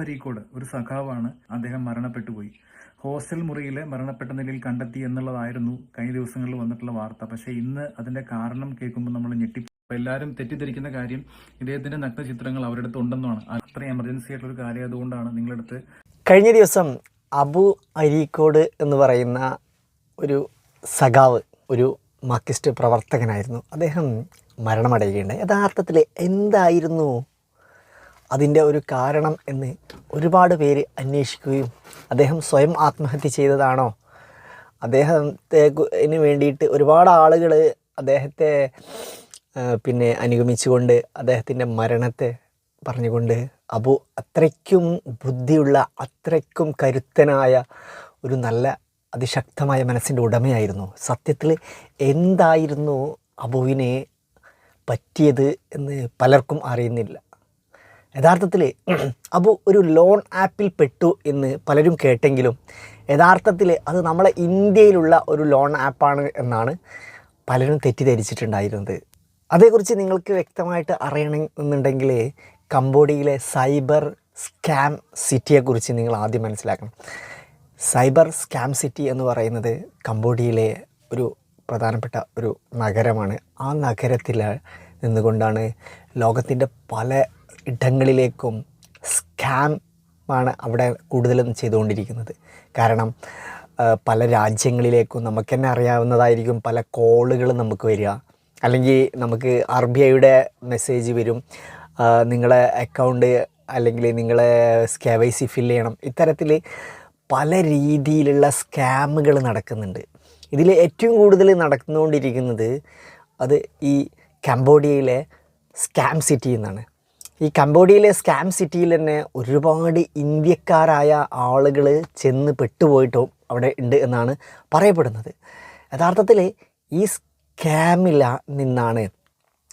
അരീക്കോട് ഒരു സഖാവാണ് അദ്ദേഹം മരണപ്പെട്ടു പോയി ഹോസ്റ്റൽ മുറിയിലെ മരണപ്പെട്ട നിലയിൽ കണ്ടെത്തി എന്നുള്ളതായിരുന്നു കഴിഞ്ഞ ദിവസങ്ങളിൽ വന്നിട്ടുള്ള വാർത്ത. പക്ഷേ ഇന്ന് അതിന്റെ കാരണം കേൾക്കുമ്പോൾ നമ്മൾ ഞെട്ടി. എല്ലാവരും തെറ്റിദ്ധരിക്കുന്ന കാര്യം ഇദ്ദേഹത്തിന്റെ നഗ്ന ചിത്രങ്ങൾ അവരുടെ അടുത്ത് ഉണ്ടെന്നാണ്. അത്രയും എമർജൻസി ആയിട്ടുള്ള ഒരു കാര്യം അതുകൊണ്ടാണ് നിങ്ങളടുത്ത് കഴിഞ്ഞ ദിവസം അബു അരീക്കോട് എന്ന് പറയുന്ന ഒരു സഖാവ് ഒരു മാർക്സിസ്റ്റ് പ്രവർത്തകനായിരുന്നു. അദ്ദേഹം മരണമടയുകയുണ്ടായി. യഥാർത്ഥത്തിൽ എന്തായിരുന്നു അതിന്റെ ഒരു കാരണം എന്ന് ഒരുപാട് പേര് അന്വേഷിക്കുകയും അദ്ദേഹം സ്വയം ആത്മഹത്യ ചെയ്തതാണോ? അദ്ദേഹത്തെ വേണ്ടിയിട്ട് ഒരുപാട് ആളുകൾ അദ്ദേഹത്തെ പിന്നെ അനുഗമിച്ചുകൊണ്ട് അദ്ദേഹത്തിന്റെ മരണത്തെ പറഞ്ഞുകൊണ്ട് അബു അത്രയ്ക്കും ബുദ്ധിയുള്ള അത്രയ്ക്കും കരുത്തനായ ഒരു നല്ല അതിശക്തമായ മനസ്സിന്റെ ഉടമയായിരുന്നു. സത്യത്തിൽ എന്തായിരുന്നു അബുവിനെ പറ്റിയത് എന്ന് പലർക്കും അറിയുന്നില്ല. യഥാർത്ഥത്തിൽ അബു ഒരു ലോൺ ആപ്പിൽ പെട്ടു എന്ന് പലരും കേട്ടെങ്കിലും യഥാർത്ഥത്തിൽ അത് നമ്മളെ ഇന്ത്യയിലുള്ള ഒരു ലോൺ ആപ്പാണ് എന്നാണ് പലരും തെറ്റിദ്ധരിച്ചിട്ടുണ്ടായിരുന്നത്. അതേക്കുറിച്ച് നിങ്ങൾക്ക് വ്യക്തമായിട്ട് അറിയണമെന്നുണ്ടെങ്കിൽ കംബോഡിയയിലെ സൈബർ സ്കാം സിറ്റിയെക്കുറിച്ച് നിങ്ങൾ ആദ്യം മനസ്സിലാക്കണം. സൈബർ സ്കാം സിറ്റി എന്ന് പറയുന്നത് കംബോഡിയയിലെ ഒരു പ്രധാനപ്പെട്ട ഒരു നഗരമാണ്. ആ നഗരത്തിൽ നിന്നുകൊണ്ടാണ് ലോകത്തിന്റെ പല ഇടങ്ങളിലേക്കും സ്കാം ആണ് അവിടെ കൂടുതലും ചെയ്തുകൊണ്ടിരിക്കുന്നത്. കാരണം പല രാജ്യങ്ങളിലേക്കും നമുക്ക് തന്നെ അറിയാവുന്നതായിരിക്കും പല കോളുകൾ നമുക്ക് വരിക. അല്ലെങ്കിൽ നമുക്ക് ആർ ബി ഐയുടെ മെസ്സേജ് വരും. നിങ്ങളെ അക്കൗണ്ട് അല്ലെങ്കിൽ നിങ്ങളെ കെ വൈ സി ഫില്ല് ചെയ്യണം. ഇത്തരത്തിൽ പല രീതിയിലുള്ള സ്കാമുകൾ നടക്കുന്നുണ്ട്. ഇതിൽ ഏറ്റവും കൂടുതൽ നടന്നുകൊണ്ടിരിക്കുന്നത് അത് ഈ കംബോഡിയയിലെ സ്കാം സിറ്റി എന്നാണ്. ഈ കംബോഡിയയിലെ സ്കാം സിറ്റിയിൽ തന്നെ ഒരുപാട് ഇന്ത്യക്കാരായ ആളുകൾ ചെന്ന് പെട്ടുപോയിട്ടും അവിടെ ഉണ്ട് എന്നാണ് പറയപ്പെടുന്നത്. യഥാർത്ഥത്തിൽ ഈ സ്കാമില നിന്നാണ്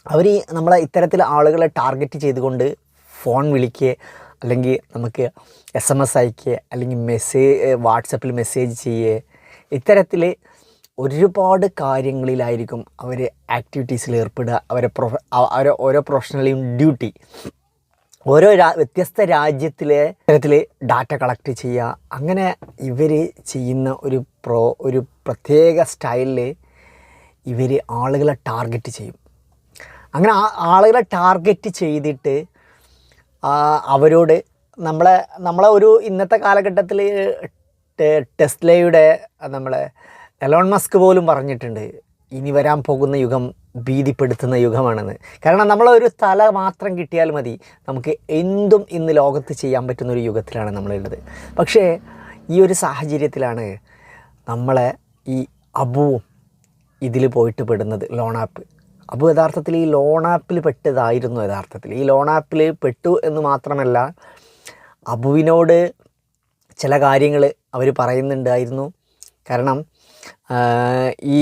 അവർ ഈ നമ്മളെ ഇത്തരത്തിൽ ആളുകളെ ടാർഗറ്റ് ചെയ്തുകൊണ്ട് ഫോൺ വിളിക്കുക അല്ലെങ്കിൽ നമുക്ക് എസ് എം എസ് അയക്കുക അല്ലെങ്കിൽ മെസ്സേജ് വാട്സപ്പിൽ മെസ്സേജ് ചെയ്യുക ഇത്തരത്തിൽ ഒരുപാട് കാര്യങ്ങളിലായിരിക്കും അവർ ആക്ടിവിറ്റീസിൽ ഏർപ്പെടുക അവരെ പ്രൊഫ അവരെ ഓരോ പ്രൊഫഷണലിയും ഡ്യൂട്ടി ഓരോ രാ വ്യത്യസ്ത രാജ്യത്തിലെ തരത്തിൽ ഡാറ്റ കളക്ട് ചെയ്യുക. അങ്ങനെ ഇവർ ചെയ്യുന്ന ഒരു പ്രോ ഒരു പ്രത്യേക സ്റ്റൈലിൽ ഇവർ ആളുകളെ ടാർഗറ്റ് ചെയ്യും. അങ്ങനെ ആ ആളുകളെ ടാർഗറ്റ് ചെയ്തിട്ട് അവരോട് നമ്മളെ നമ്മളെ ഒരു ഇന്നത്തെ കാലഘട്ടത്തിൽ ടെസ്ലയുടെ നമ്മളെ എലോൺ മസ്ക് പോലും പറഞ്ഞിട്ടുണ്ട് ഇനി വരാൻ പോകുന്ന യുഗം ഭീതിപ്പെടുത്തുന്ന യുഗമാണെന്ന്. കാരണം നമ്മളൊരു തല മാത്രം കിട്ടിയാൽ മതി നമുക്ക് എന്തും ഇന്ന് ലോകത്ത് ചെയ്യാൻ പറ്റുന്ന ഒരു യുഗത്തിലാണ് നമ്മളുള്ളത്. പക്ഷേ ഈ ഒരു സാഹചര്യത്തിലാണ് നമ്മളെ ഈ അബുവും ഇതിൽ പോയിട്ട് പെടുന്നത് ലോൺ ആപ്പ്. അപ്പോൾ യഥാർത്ഥത്തിൽ ഈ ലോൺ ആപ്പിൽ പെട്ടതായിരുന്നു യഥാർത്ഥത്തിൽ. ഈ ലോൺ ആപ്പിൽ പെട്ടു എന്ന് മാത്രമല്ല അബുവിനോട് ചില കാര്യങ്ങൾ അവർ പറയുന്നുണ്ടായിരുന്നു. കാരണം ഈ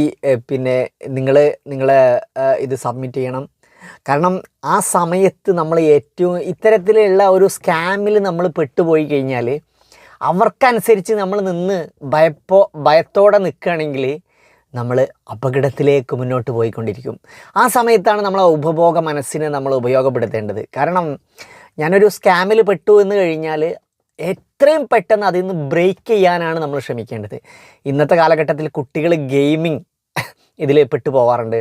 പിന്നെ നിങ്ങൾ നിങ്ങളെ ഇത് സബ്മിറ്റ് ചെയ്യണം. കാരണം ആ സമയത്ത് നമ്മൾ ഏറ്റവും ഇത്തരത്തിലുള്ള ഒരു സ്കാമിൽ നമ്മൾ പെട്ടുപോയി കഴിഞ്ഞാൽ അവർക്കനുസരിച്ച് നമ്മൾ നിന്ന് ഭയപ്പോ ഭയത്തോടെ നിൽക്കുകയാണെങ്കിൽ നമ്മൾ അപകടത്തിലേക്ക് മുന്നോട്ട് പോയിക്കൊണ്ടിരിക്കും. ആ സമയത്താണ് നമ്മൾ ഉപഭോഗ മനസ്സിനെ നമ്മൾ ഉപയോഗപ്പെടുത്തേണ്ടത്. കാരണം ഞാനൊരു സ്കാമിൽ പെട്ടു എന്ന് കഴിഞ്ഞാൽ എത്രയും പെട്ടെന്ന് അതിൽ നിന്ന് ബ്രേക്ക് ചെയ്യാനാണ് നമ്മൾ ശ്രമിക്കേണ്ടത്. ഇന്നത്തെ കാലഘട്ടത്തിൽ കുട്ടികൾ ഗെയിമിങ് ഇതിൽ പെട്ടു പോവാറുണ്ട്.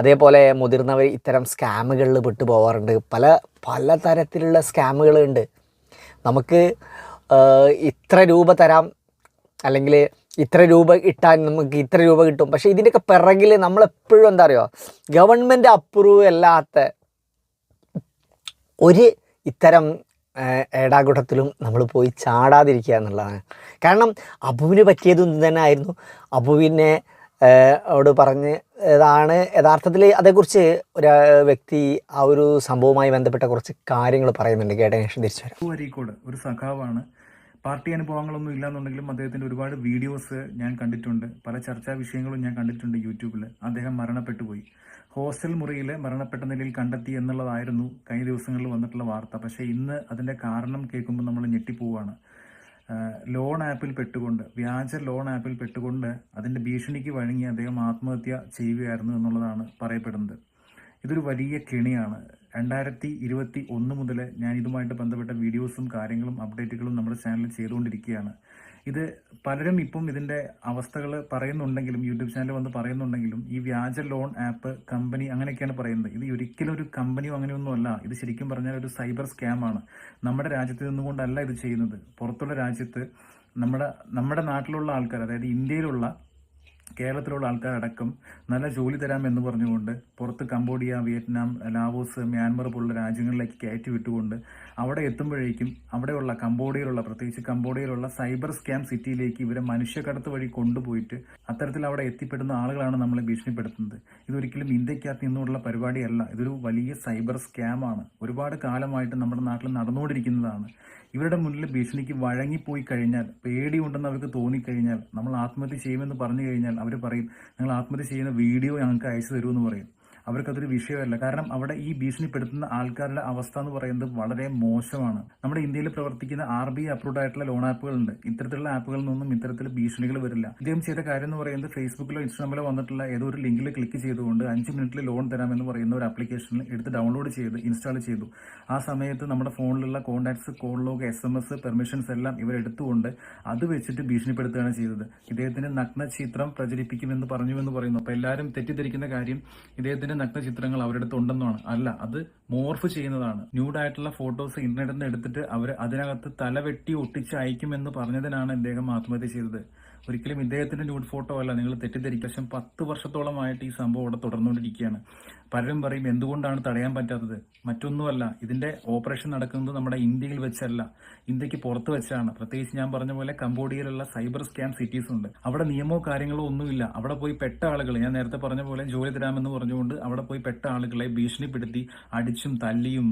അതേപോലെ മുതിർന്നവർ ഇത്തരം സ്കാമുകളിൽ പെട്ടു പോവാറുണ്ട്. പല പല തരത്തിലുള്ള സ്കാമുകളുണ്ട് നമുക്ക് ഇത്ര രൂപ തരാം. അല്ലെങ്കിൽ ഇത്ര രൂപ ഇട്ടാൽ നമുക്ക് ഇത്ര രൂപ കിട്ടും. പക്ഷേ ഇതിന്റെയൊക്കെ പിറകിൽ നമ്മളെപ്പോഴും എന്താ പറയുക ഗവൺമെന്റ് അപ്രൂവ് അല്ലാത്ത ഒരു ഇത്തരം ഏടാകുടത്തിലും നമ്മൾ പോയി ചാടാതിരിക്കുക എന്നുള്ളതാണ്. കാരണം അബുവിന് പറ്റിയതും ഇത് തന്നെ ആയിരുന്നു. അബുവിനെ ഓട് പറഞ്ഞ് ഇതാണ് യഥാർത്ഥത്തിൽ അതേക്കുറിച്ച് ഒരു വ്യക്തി ആ ഒരു സംഭവവുമായി ബന്ധപ്പെട്ട കുറച്ച് കാര്യങ്ങൾ പറയുന്നുണ്ട്. കേട്ടതിന് ശേഷം തിരിച്ചു വരാം. ഒരു സഖാവാണ്. പാർട്ടി അനുഭവങ്ങളൊന്നും ഇല്ലാന്നുണ്ടെങ്കിലും അദ്ദേഹത്തിന്റെ ഒരുപാട് വീഡിയോസ് ഞാൻ കണ്ടിട്ടുണ്ട്. പല ചർച്ചാ വിഷയങ്ങളും ഞാൻ കണ്ടിട്ടുണ്ട് യൂട്യൂബിൽ അദ്ദേഹം മരണപ്പെട്ടു പോയി. ഹോസ്റ്റൽ മുറിയിൽ മരണപ്പെട്ട നിലയിൽ കണ്ടെത്തി എന്നുള്ളതായിരുന്നു കഴിഞ്ഞ ദിവസങ്ങളിൽ വന്നിട്ടുള്ള വാർത്ത. പക്ഷേ ഇന്ന് അതിന്റെ കാരണം കേൾക്കുമ്പോൾ നമ്മൾ ഞെട്ടിപ്പോവാണ്. ലോൺ ആപ്പിൽ പെട്ടുകൊണ്ട് വ്യാജ ലോൺ ആപ്പിൽ പെട്ടുകൊണ്ട് അതിന്റെ ഭീഷണിക്ക് വഴങ്ങി അദ്ദേഹം ആത്മഹത്യ ചെയ്യുകയായിരുന്നു എന്നുള്ളതാണ് പറയപ്പെടുന്നത്. ഇതൊരു വലിയ കെണിയാണ്. രണ്ടായിരത്തി ഇരുപത്തി ഒന്ന് മുതൽ ഞാൻ ഇതുമായിട്ട് ബന്ധപ്പെട്ട വീഡിയോസും കാര്യങ്ങളും അപ്ഡേറ്റുകളും നമ്മുടെ ചാനലിൽ ചെയ്തുകൊണ്ടിരിക്കുകയാണ്. ഇത് പലരും ഇപ്പം ഇതിന്റെ അവസ്ഥകൾ പറയുന്നുണ്ടെങ്കിലും യൂട്യൂബ് ചാനൽ വന്ന് പറയുന്നുണ്ടെങ്കിലും ഈ വ്യാജ ലോൺ ആപ്പ് കമ്പനി അങ്ങനെയൊക്കെയാണ് പറയുന്നത്. ഇത് ഒരിക്കലും ഒരു കമ്പനിയോ അങ്ങനെയൊന്നും അല്ല. ഇത് ശരിക്കും പറഞ്ഞാൽ ഒരു സൈബർ സ്കാം ആണ്. നമ്മുടെ രാജ്യത്ത് നിന്നുകൊണ്ടല്ല ഇത് ചെയ്യുന്നത്. പുറത്തുള്ള രാജ്യത്ത് നമ്മുടെ നമ്മുടെ നാട്ടിലുള്ള ആൾക്കാർ അതായത് ഇന്ത്യയിലുള്ള കേരളത്തിലുള്ള ആൾക്കാരടക്കം നല്ല ജോലി തരാം എന്ന് പറഞ്ഞുകൊണ്ട് പുറത്ത് കംബോഡിയ വിയറ്റ്നാം ലാവോസ് മ്യാൻമർ പോലുള്ള രാജ്യങ്ങളിലേക്ക് കയറ്റി വിട്ടുകൊണ്ട് അവിടെ എത്തുമ്പോഴേക്കും അവിടെയുള്ള കംബോഡിയയിലുള്ള പ്രത്യേകിച്ച് കംബോഡിയയിലുള്ള സൈബർ സ്കാം സിറ്റിയിലേക്ക് ഇവരെ മനുഷ്യക്കടത്ത് വഴി കൊണ്ടുപോയിട്ട് അത്തരത്തിൽ അവിടെ എത്തിപ്പെടുന്ന ആളുകളാണ് നമ്മളെ ഭീഷണിപ്പെടുത്തുന്നത്. ഇതൊരിക്കലും ഇന്ത്യക്കകത്ത് നിന്നുള്ള പരിപാടിയല്ല. ഇതൊരു വലിയ സൈബർ സ്കാമാണ്. ഒരുപാട് കാലമായിട്ട് നമ്മുടെ നാട്ടിൽ നടന്നുകൊണ്ടിരിക്കുന്നതാണ്. ഇവരുടെ മുന്നിൽ ഭീഷണിക്ക് വഴങ്ങിപ്പോയി കഴിഞ്ഞാൽ പേടിയുണ്ടെന്ന് അവർക്ക് തോന്നിക്കഴിഞ്ഞാൽ നമ്മൾ ആത്മഹത്യ ചെയ്യുമെന്ന് പറഞ്ഞു കഴിഞ്ഞാൽ അവർ പറയും നിങ്ങൾ ആത്മഹത്യ ചെയ്യുന്ന വീഡിയോ ഞങ്ങൾക്ക് അയച്ചു തരുമെന്ന് പറയും. അവർക്കതൊരു വിഷയമല്ല. കാരണം അവിടെ ഈ ഭീഷണിപ്പെടുത്തുന്ന ആൾക്കാരുടെ അവസ്ഥ എന്ന് പറയുന്നത് വളരെ മോശമാണ്. നമ്മുടെ ഇന്ത്യയിൽ പ്രവർത്തിക്കുന്ന ആർ ബി അപ്രൂവ്ഡ് ആയിട്ടുള്ള ലോൺ ആപ്പുകളുണ്ട്. ഇത്തരത്തിലുള്ള ആപ്പുകളിൽ നിന്നും ഇത്തരത്തിൽ ഭീഷണികൾ വരില്ല. ഇദ്ദേഹം ചെയ്ത കാര്യം എന്ന് പറയുന്നത് ഫേസ്ബുക്കിലോ ഇൻസ്റ്റാഗ്രാമിലോ വന്നിട്ടുള്ള ഏതോ ഒരു ലിങ്കിൽ ക്ലിക്ക് ചെയ്തുകൊണ്ട് അഞ്ച് മിനിറ്റിൽ ലോൺ തരാമെന്ന് പറയുന്ന ഒരു ആപ്ലിക്കേഷനിൽ എടുത്ത് ഡൗൺലോഡ് ചെയ്ത് ഇൻസ്റ്റാൾ ചെയ്തു. ആ സമയത്ത് നമ്മുടെ ഫോണിലുള്ള contacts call log S M S permissions എല്ലാം ഇവർ എടുത്തുകൊണ്ട് അത് വെച്ചിട്ട് ഭീഷണിപ്പെടുത്തുകയാണ് ചെയ്തത്. ഇദ്ദേഹത്തിന്റെ നഗ്ന ചിത്രം പ്രചരിപ്പിക്കുമെന്ന് പറഞ്ഞു എന്ന് പറയുന്നു. അപ്പൊ എല്ലാവരും തെറ്റിദ്ധരിക്കുന്ന കാര്യം ഇദ്ദേഹത്തിന്റെ നഗ്ന ചിത്രങ്ങൾ അവരുടെ അടുത്ത് ഉണ്ടെന്നാണ് അല്ല അത് മോർഫ് ചെയ്യുന്നതാണ്. ന്യൂഡായിട്ടുള്ള ഫോട്ടോസ് ഇന്റർനെറ്റിൽ നിന്ന് എടുത്തിട്ട് അവർ അതിനകത്ത് തലവെട്ടി ഒട്ടിച്ച് അയക്കുമെന്ന് പറഞ്ഞതിനാണ് ഇദ്ദേഹം ആത്മഹത്യ ചെയ്തത്. ഒരിക്കലും ഇദ്ദേഹത്തിന്റെ ന്യൂഡ് ഫോട്ടോ അല്ല നിങ്ങൾ തെറ്റിദ്ധരിക്കും പക്ഷെ പത്ത് വർഷത്തോളമായിട്ട് ഈ സംഭവം അവിടെ തുടർന്നുകൊണ്ടിരിക്കുകയാണ്. പലരും പറയും എന്തുകൊണ്ടാണ് തടയാൻ പറ്റാത്തത്? മറ്റൊന്നുമല്ല ഇതിന്റെ ഓപ്പറേഷൻ നടക്കുന്നത് നമ്മുടെ ഇന്ത്യയിൽ വെച്ചല്ല ഇന്ത്യയ്ക്ക് പുറത്ത് വെച്ചാണ്. പ്രത്യേകിച്ച് ഞാൻ പറഞ്ഞ പോലെ കംബോഡിയയിലുള്ള സൈബർ സ്കാം സിറ്റീസ് ഉണ്ട്. അവിടെ നിയമമോ കാര്യങ്ങളോ ഒന്നുമില്ല. അവിടെ പോയി പെട്ട ആളുകൾ ഞാൻ നേരത്തെ പറഞ്ഞ പോലെ ജോലി തരാമെന്ന് പറഞ്ഞുകൊണ്ട് അവിടെ പോയി പെട്ട ആളുകളെ ഭീഷണിപ്പെടുത്തി അടിച്ചും തല്ലിയും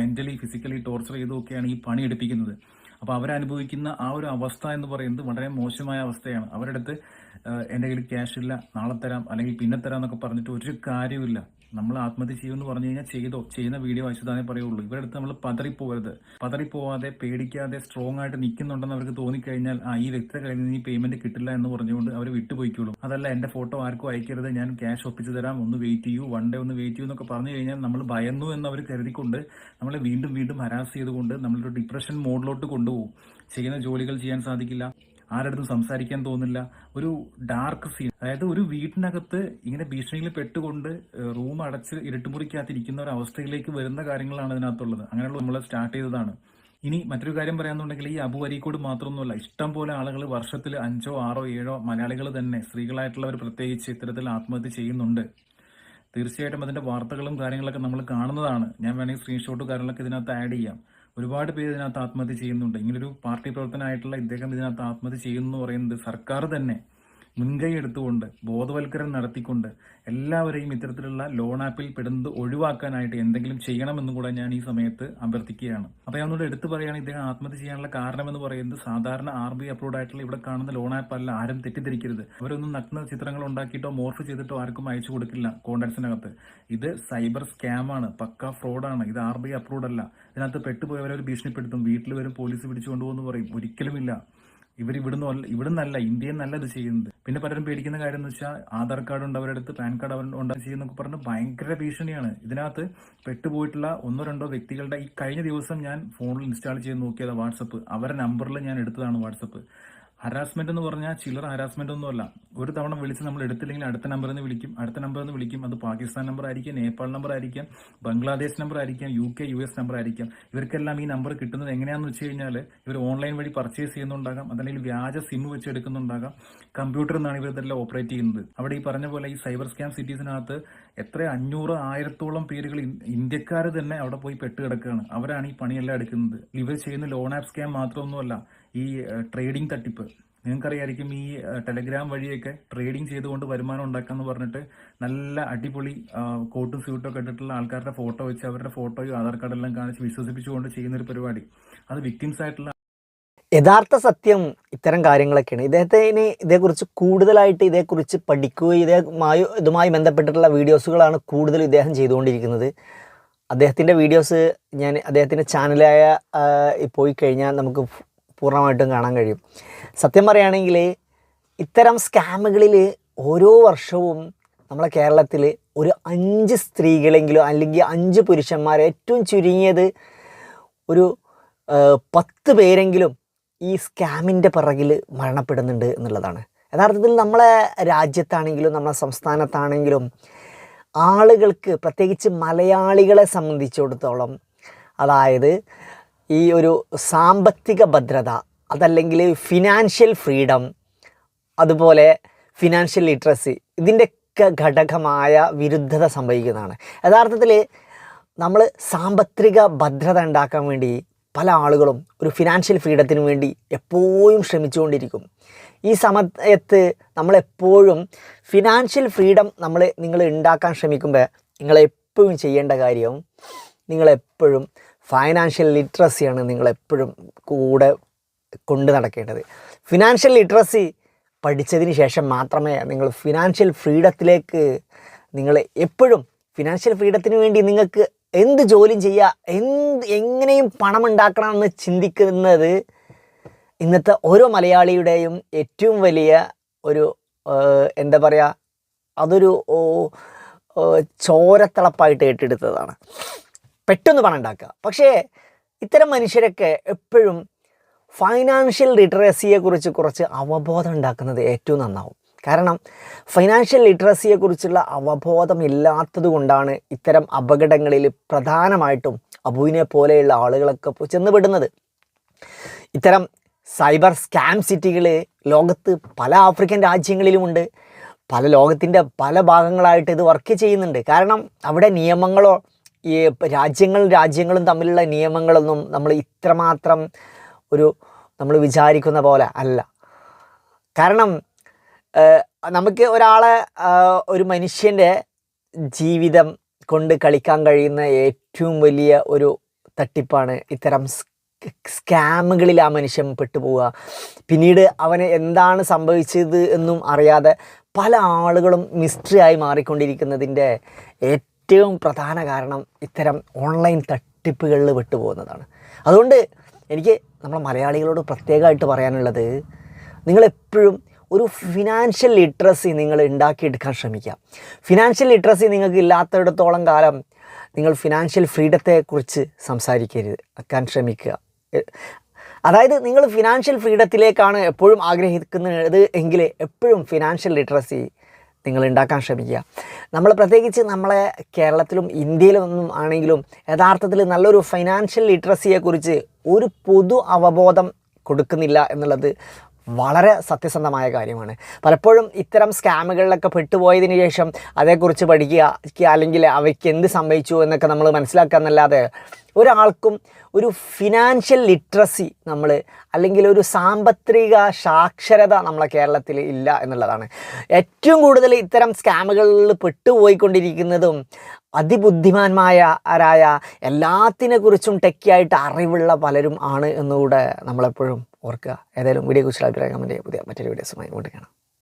മെന്റലി ഫിസിക്കലി ടോർച്ചർ ചെയ്തുമൊക്കെയാണ് ഈ പണി എടുപ്പിക്കുന്നത്. അപ്പൊ അവരനുഭവിക്കുന്ന ആ ഒരു അവസ്ഥ എന്ന് പറയുന്നത് വളരെ മോശമായ അവസ്ഥയാണ്. അവരുടെ അടുത്ത് എന്റെ കയ്യിൽ ക്യാഷ് ഇല്ല നാളെ തരാം അല്ലെങ്കിൽ പിന്നെ തരാം എന്നൊക്കെ പറഞ്ഞിട്ട് ഒരു കാര്യമില്ല നമ്മൾ ആത്മഹത്യ ചെയ്യുമെന്ന് പറഞ്ഞു കഴിഞ്ഞാൽ ചെയ്തോ? ചെയ്യുന്ന വീഡിയോ അയച്ചു തന്നെ പറയുള്ളൂ. ഇവരുടെ അടുത്ത് നമ്മൾ പതറിപ്പോകരുത് പതറിപ്പോവാതെ പേടിക്കാതെ സ്ട്രോങ് ആയിട്ട് നിൽക്കുന്നുണ്ടെന്ന് അവർക്ക് തോന്നിക്കഴിഞ്ഞാൽ ആ ഈ വ്യക്തിയുടെ കയ്യിൽ നിന്ന് ഈ പേയ്മെന്റ് കിട്ടില്ല എന്ന് പറഞ്ഞുകൊണ്ട് അവർ വിട്ടുപോയിക്കോളും. അതല്ല എന്റെ ഫോട്ടോ ആർക്കും അയക്കരുത്. ഞാൻ ക്യാഷ് ഒപ്പിച്ചു തരാം. ഒന്ന് വെയിറ്റ് ചെയ്യൂ. വൺ ഡേ ഒന്ന് വെയിറ്റ് ചെയ്യൂ എന്നൊക്കെ പറഞ്ഞു കഴിഞ്ഞാൽ നമ്മൾ ഭയന്നു എന്ന് അവർ കരുതിക്കൊണ്ട് നമ്മളെ വീണ്ടും വീണ്ടും ഹരാസ് ചെയ്തുകൊണ്ട് നമ്മളൊരു ഡിപ്രഷൻ മോഡിലോട്ട് കൊണ്ടുപോകും. ചെയ്യുന്ന ജോലികൾ ചെയ്യാൻ സാധിക്കില്ല. ആരടുത്തും സംസാരിക്കാൻ തോന്നില്ല. ഒരു ഡാർക്ക് സീൻ അതായത് ഒരു വീട്ടിനകത്ത് ഇങ്ങനെ ഭീഷണിയിൽ പെട്ടുകൊണ്ട് റൂം അടച്ച് ഇരുട്ടുമുറിക്കാത്തിരിക്കുന്ന ഒരു അവസ്ഥയിലേക്ക് വരുന്ന കാര്യങ്ങളാണ് ഇതിനകത്തുള്ളത് അങ്ങനെയുള്ള നമ്മൾ സ്റ്റാർട്ട് ചെയ്തതാണ്. ഇനി മറ്റൊരു കാര്യം പറയാന്നുണ്ടെങ്കിൽ ഈ അബു അരീക്കോട് മാത്രമൊന്നുമല്ല ഇഷ്ടം പോലെ ആളുകൾ വർഷത്തിൽ അഞ്ചോ ആറോ ഏഴോ മലയാളികൾ തന്നെ സ്ത്രീകളായിട്ടുള്ളവർ പ്രത്യേകിച്ച് ഇത്തരത്തിൽ ആത്മഹത്യ ചെയ്യുന്നുണ്ട്. തീർച്ചയായിട്ടും അതിന്റെ വാർത്തകളും കാര്യങ്ങളൊക്കെ നമ്മൾ കാണുന്നതാണ്. ഞാൻ വേണമെങ്കിൽ സ്ക്രീൻഷോട്ട് കാര്യങ്ങളൊക്കെ ഇതിനകത്ത് ആഡ് ചെയ്യാം. ഒരുപാട് പേര് ഇതിനകത്ത് ആത്മഹത്യ ചെയ്യുന്നുണ്ട്. ഇങ്ങനൊരു പാർട്ടി പ്രവർത്തനമായിട്ടുള്ള ഇദ്ദേഹം ഇതിനകത്ത് ആത്മഹത്യ ചെയ്യുന്നു എന്ന് പറയുന്നത് സർക്കാർ തന്നെ മുൻകൈ എടുത്തുകൊണ്ട് ബോധവൽക്കരണം നടത്തിക്കൊണ്ട് എല്ലാവരെയും ഇത്തരത്തിലുള്ള ലോൺ ആപ്പിൽ പെടുന്നത് ഒഴിവാക്കാനായിട്ട് എന്തെങ്കിലും ചെയ്യണമെന്നും കൂടെ ഞാൻ ഈ സമയത്ത് അഭ്യർത്ഥിക്കുകയാണ്. അപ്പൊ ഞാൻ ഒന്നുകൂടെ എടുത്തു പറയുകയാണ് ഇദ്ദേഹം ആത്മഹത്യ ചെയ്യാനുള്ള കാരണം എന്ന് പറയുന്നത് സാധാരണ ആർ ബി അപ്രൂവ്ഡ് ആയിട്ടുള്ള ഇവിടെ കാണുന്ന ലോൺ ആപ്പ് അല്ല ആരും തെറ്റിദ്ധരിക്കരുത്. അവരൊന്നും നഗ്ന ചിത്രങ്ങൾ ഉണ്ടാക്കിയിട്ടോ മോർഫ് ചെയ്തിട്ടോ ആർക്കും അയച്ചു കൊടുക്കില്ല കോണ്ടാക്ട്സിനകത്ത് ഇത് സൈബർ സ്കാം ആണ് പക്ക ഫ്രോഡാണ് ഇത് ആർ ബി അപ്രൂവ്ഡ് അല്ല. ഇതിനകത്ത് പെട്ടുപോയവരെ ഒരു ഭീഷണിപ്പെടുത്തും വീട്ടിൽ വരും പോലീസ് പിടിച്ചു കൊണ്ടുപോകുന്നു പറയും. ഒരിക്കലുമില്ല. ഇവർ ഇവിടുന്ന് ഇവിടുന്നല്ല ഇന്ത്യയിൽ നിന്നല്ല ഇത് ചെയ്യുന്നത്. പിന്നെ പലരും പേടിക്കുന്ന കാര്യം എന്ന് വെച്ചാൽ ആധാർ കാർഡ് ഉണ്ട് അവരുടെ അടുത്ത് പാൻ കാർഡ് അവരുടെ ഉണ്ട് ചെയ്യുന്നൊക്കെ പറഞ്ഞ് ഭയങ്കര ഭീഷണിയാണ്. ഇതിനകത്ത് പെട്ടുപോയിട്ടുള്ള ഒന്നോ രണ്ടോ വ്യക്തികളുടെ ഈ കഴിഞ്ഞ ദിവസം ഞാൻ ഫോണിൽ ഇൻസ്റ്റാൾ ചെയ്ത് നോക്കിയത് വാട്സപ്പ്. അവരുടെ നമ്പറിൽ ഞാൻ എടുത്തതാണ് വാട്സപ്പ്. ഹരാസ്മെന്റ് എന്ന് പറഞ്ഞാൽ ചില്ലറ ഹരാസ്മെന്റ് ഒന്നുമല്ല ഒരു തവണ വിളിച്ച് നമ്മൾ എടുത്തില്ലെങ്കിൽ അടുത്ത നമ്പറിൽ നിന്ന് വിളിക്കും. അടുത്ത നമ്പറിൽ നിന്ന് വിളിക്കും. അത് പാകിസ്ഥാൻ നമ്പർ ആയിരിക്കാം നേപ്പാൾ നമ്പർ ആയിരിക്കാം ബംഗ്ലാദേശ് നമ്പർ ആയിരിക്കാം U K U S number ആയിരിക്കാം. ഇവർക്കെല്ലാം ഈ നമ്പർ കിട്ടുന്നത് എങ്ങനെയാണെന്ന് വെച്ച് കഴിഞ്ഞാൽ ഇവർ ഓൺലൈൻ വഴി പർച്ചേസ് ചെയ്യുന്നുണ്ടാകാം. അതല്ലെങ്കിൽ വ്യാജ സിം വെച്ച് എടുക്കുന്നുണ്ടാകാം കമ്പ്യൂട്ടറിൽ നിന്നാണ് ഇവർ ഇതെല്ലാം ഓപ്പറേറ്റ് ചെയ്യുന്നത്. അവിടെ ഈ പറഞ്ഞ പോലെ ഈ സൈബർ സ്കാം സിറ്റീസിനകത്ത് എത്ര അഞ്ഞൂറ് ആയിരത്തോളം പേരുകൾ ഇന്ത്യക്കാർ തന്നെ അവിടെ പോയി പെട്ട് കിടക്കുകയാണ് അവരാണ് ഈ പണിയെല്ലാം എടുക്കുന്നത്. ഇവർ ചെയ്യുന്ന ലോൺ ആപ്പ് സ്കാം മാത്രമൊന്നുമല്ല. ഈ ട്രേഡിംഗ് തട്ടിപ്പ്. നിങ്ങൾക്കറിയായിരിക്കും ഈ ടെലഗ്രാം വഴിയൊക്കെ ട്രേഡിംഗ് ചെയ്തുകൊണ്ട് വരുമാനം ഉണ്ടാക്കാന്ന് പറഞ്ഞിട്ട് നല്ല അടിപൊളി കോട്ടും സ്യൂട്ടും ഒക്കെ ഇട്ടിട്ടുള്ള ആൾക്കാരുടെ ഫോട്ടോ വെച്ച് അവരുടെ ഫോട്ടോയും ആധാർ കാർഡ് കാർഡെല്ലാം കാണിച്ച് വിശ്വസിപ്പിച്ചുകൊണ്ട് ചെയ്യുന്ന ഒരു പരിപാടി. അത് വിക്ടിംസ് ആയിട്ടുള്ള യഥാർത്ഥ സത്യം ഇത്തരം കാര്യങ്ങളൊക്കെയാണ്. ഇദ്ദേഹത്തിന് ഇതേക്കുറിച്ച് കൂടുതലായിട്ട് ഇതേക്കുറിച്ച് പഠിക്കുകയും ഇതേമായി ഇതുമായി ബന്ധപ്പെട്ടിട്ടുള്ള വീഡിയോസുകളാണ് കൂടുതൽ ഇദ്ദേഹം ചെയ്തുകൊണ്ടിരിക്കുന്നത്. അദ്ദേഹത്തിന്റെ വീഡിയോസ് ഞാൻ അദ്ദേഹത്തിന്റെ ചാനലായ പോയി കഴിഞ്ഞാൽ നമുക്ക് പൂർണമായിട്ടും കാണാൻ കഴിയും. സത്യം പറയുകയാണെങ്കിൽ ഇത്തരം സ്കാമുകളിൽ ഓരോ വർഷവും നമ്മളെ കേരളത്തിൽ ഒരു അഞ്ച് സ്ത്രീകളെങ്കിലും അല്ലെങ്കിൽ അഞ്ച് പുരുഷന്മാർ ഏറ്റവും ചുരുങ്ങിയത് ഒരു പത്ത് പേരെങ്കിലും ഈ സ്കാമിന്റെ പിറകിൽ മരണപ്പെടുന്നുണ്ട് എന്നുള്ളതാണ്. യഥാർത്ഥത്തിൽ നമ്മളെ രാജ്യത്താണെങ്കിലും നമ്മളെ സംസ്ഥാനത്താണെങ്കിലും ആളുകൾക്ക് പ്രത്യേകിച്ച് മലയാളികളെ സംബന്ധിച്ചിടത്തോളം അതായത് ഈ ഒരു സാമ്പത്തിക ഭദ്രത അതല്ലെങ്കിൽ ഫിനാൻഷ്യൽ ഫ്രീഡം അതുപോലെ ഫിനാൻഷ്യൽ ലിറ്ററസി ഇതിന്റെയൊക്കെ ഘടകമായ വിരുദ്ധത സംഭവിക്കുന്നതാണ്. യഥാർത്ഥത്തിൽ നമ്മൾ സാമ്പത്തിക ഭദ്രത ഉണ്ടാക്കാൻ വേണ്ടി പല ആളുകളും ഒരു ഫിനാൻഷ്യൽ ഫ്രീഡത്തിന് വേണ്ടി എപ്പോഴും ശ്രമിച്ചുകൊണ്ടിരിക്കും. ഈ സമയത്ത് നമ്മളെപ്പോഴും ഫിനാൻഷ്യൽ ഫ്രീഡം നമ്മൾ നിങ്ങൾ ഉണ്ടാക്കാൻ ശ്രമിക്കുമ്പോൾ നിങ്ങളെപ്പോഴും ചെയ്യേണ്ട കാര്യം നിങ്ങളെപ്പോഴും ഫൈനാൻഷ്യൽ ലിറ്ററസിയാണ് നിങ്ങളെപ്പോഴും കൂടെ കൊണ്ടു നടക്കേണ്ടത്. ഫിനാൻഷ്യൽ ലിറ്ററസി പഠിച്ചതിന് ശേഷം മാത്രമേ നിങ്ങൾ ഫിനാൻഷ്യൽ ഫ്രീഡത്തിലേക്ക് നിങ്ങൾ എപ്പോഴും ഫിനാൻഷ്യൽ ഫ്രീഡത്തിന് വേണ്ടി നിങ്ങൾക്ക് എന്ത് ജോലിയും ചെയ്യുക എന്ത് എങ്ങനെയും പണം ഉണ്ടാക്കണം എന്ന് ചിന്തിക്കുന്നത് ഇന്നത്തെ ഓരോ മലയാളിയുടെയും ഏറ്റവും വലിയ ഒരു എന്താ പറയുക അതൊരു ചോരത്തിളപ്പായിട്ട് ഏറ്റെടുത്തതാണ്. പെട്ടെന്ന് പണം ഉണ്ടാക്കുക. പക്ഷേ ഇത്തരം മനുഷ്യരൊക്കെ എപ്പോഴും ഫൈനാൻഷ്യൽ ലിറ്ററസിയെക്കുറിച്ച് കുറച്ച് അവബോധം ഉണ്ടാക്കുന്നത് ഏറ്റവും നന്നാവും. കാരണം ഫൈനാൻഷ്യൽ ലിറ്ററസിയെക്കുറിച്ചുള്ള അവബോധം ഇല്ലാത്തത് കൊണ്ടാണ് ഇത്തരം അപകടങ്ങളിൽ പ്രധാനമായിട്ടും അബുവിനെ പോലെയുള്ള ആളുകളൊക്കെ ചെന്നുപെടുന്നത് ഇത്തരം സൈബർ സ്കാം സിറ്റികൾ ലോകത്ത് പല ആഫ്രിക്കൻ രാജ്യങ്ങളിലുമുണ്ട്. പല ലോകത്തിന്റെ പല ഭാഗങ്ങളായിട്ട് ഇത് വർക്ക് ചെയ്യുന്നുണ്ട്. കാരണം അവിടെ നിയമങ്ങളോ ഈ രാജ്യങ്ങൾ രാജ്യങ്ങളും തമ്മിലുള്ള നിയമങ്ങളൊന്നും നമ്മൾ ഇത്രമാത്രം ഒരു നമ്മൾ വിചാരിക്കുന്ന പോലെ അല്ല. കാരണം നമുക്ക് ഒരാളെ ഒരു മനുഷ്യന്റെ ജീവിതം കൊണ്ട് കളിക്കാൻ കഴിയുന്ന ഏറ്റവും വലിയ ഒരു തട്ടിപ്പാണ് ഇത്തരം സ്കാമുകളിൽ ആ മനുഷ്യൻ പെട്ടുപോവുക. പിന്നീട് അവന് എന്താണ് സംഭവിച്ചത് എന്നും അറിയാതെ പല ആളുകളും മിസ്റ്ററി ആയി മാറിക്കൊണ്ടിരിക്കുന്നതിന്റെ ഏറ്റവും പ്രധാന കാരണം ഇത്തരം ഓൺലൈൻ തട്ടിപ്പുകളിൽ പെട്ടുപോകുന്നതാണ് അതുകൊണ്ട് എനിക്ക് നമ്മളെ മലയാളികളോട് പ്രത്യേകമായിട്ട് പറയാനുള്ളത് നിങ്ങളെപ്പോഴും ഒരു ഫിനാൻഷ്യൽ ലിറ്ററസി നിങ്ങൾ ഉണ്ടാക്കിയെടുക്കാൻ ശ്രമിക്കുക. ഫിനാൻഷ്യൽ ലിറ്ററസി നിങ്ങൾക്ക് ഇല്ലാത്തിടത്തോളം കാലം നിങ്ങൾ ഫിനാൻഷ്യൽ ഫ്രീഡത്തെക്കുറിച്ച് സംസാരിക്കരുത്. ആക്കാൻ ശ്രമിക്കുക. അതായത് നിങ്ങൾ ഫിനാൻഷ്യൽ ഫ്രീഡത്തിലേക്കാണ് എപ്പോഴും ആഗ്രഹിക്കുന്നത് എങ്കിൽ എപ്പോഴും ഫിനാൻഷ്യൽ ലിറ്ററസി നിങ്ങൾ ഉണ്ടാക്കാൻ ശ്രമിക്കുക. നമ്മൾ പ്രത്യേകിച്ച് നമ്മളെ കേരളത്തിലും ഇന്ത്യയിലൊന്നും ആണെങ്കിലും യഥാർത്ഥത്തിൽ നല്ലൊരു ഫൈനാൻഷ്യൽ ലിറ്ററസിയെക്കുറിച്ച് ഒരു പൊതു അവബോധം കൊടുക്കുന്നില്ല എന്നുള്ളത് വളരെ സത്യസന്ധമായ കാര്യമാണ്. പലപ്പോഴും ഇത്തരം സ്കാമുകളിലൊക്കെ പെട്ടുപോയതിന് ശേഷം അതേക്കുറിച്ച് പഠിക്കുക അല്ലെങ്കിൽ അവയ്ക്ക് എന്ത് സംഭവിച്ചു എന്നൊക്കെ നമ്മൾ മനസ്സിലാക്കുക എന്നല്ലാതെ ഒരാൾക്കും ഒരു ഫിനാൻഷ്യൽ ലിറ്ററസി നമ്മൾ അല്ലെങ്കിൽ ഒരു സാമ്പത്തിക സാക്ഷരത നമ്മളെ കേരളത്തിൽ ഇല്ല എന്നുള്ളതാണ്. ഏറ്റവും കൂടുതൽ ഇത്തരം സ്കാമുകളിൽ പെട്ടുപോയിക്കൊണ്ടിരിക്കുന്നതും അതിബുദ്ധിമാന്മായ ആരായ എല്ലാത്തിനെ കുറിച്ചും ടെക്കിയായിട്ട് അറിവുള്ള പലരും ആണ് എന്നുകൂടെ നമ്മളെപ്പോഴും ഓർക്കുക. ഏതായാലും വീഡിയോ കുറിച്ചുള്ള അഭിപ്രായം കമന്റ് ചെയ്യുക പുതിയ മറ്റൊരു വീഡിയോസുമായി ഇങ്ങോട്ട് കാണാം.